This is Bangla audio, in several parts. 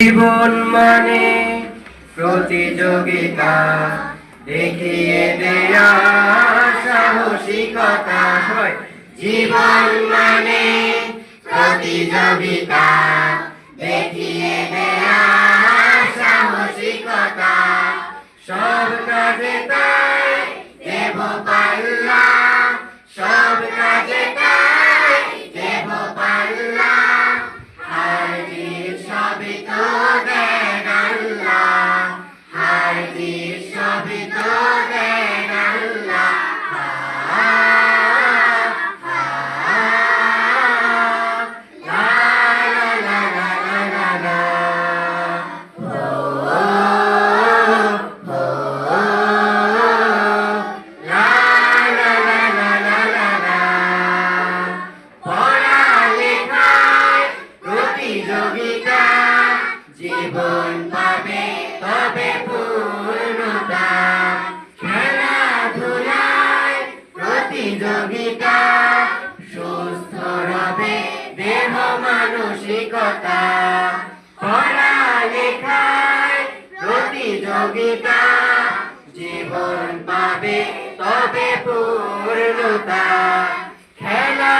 জীবন মানে প্রতিযোগিতা। দেখিয়ে দেয়া সাহসিকতা। জীবন মানে প্রতিযোগিতা। দেখিয়ে দেয়া সাহসিকতা। সব কাজে তাই দেব প্রতিযোগিতা জীবন পাবে, তবে পূর্ণতা। খেলাধুলায় প্রতিযোগিতা, সুস্থ রবে দেহ মানসিকতা। পড়ালেখায় প্রতিযোগিতা, জীবন পাবে, তবে পূর্ণতা। খেলাধুলায়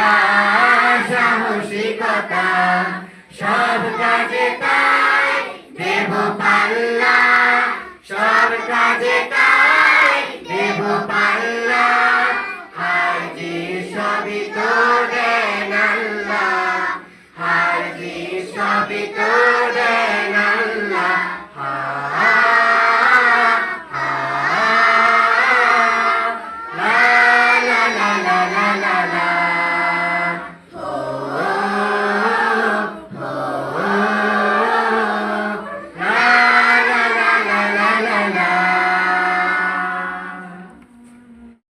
দেয়া সাহসিকতা সব কাজে তাই দেব পাল্লা। সব কাজে তাই দেব পাল্লা।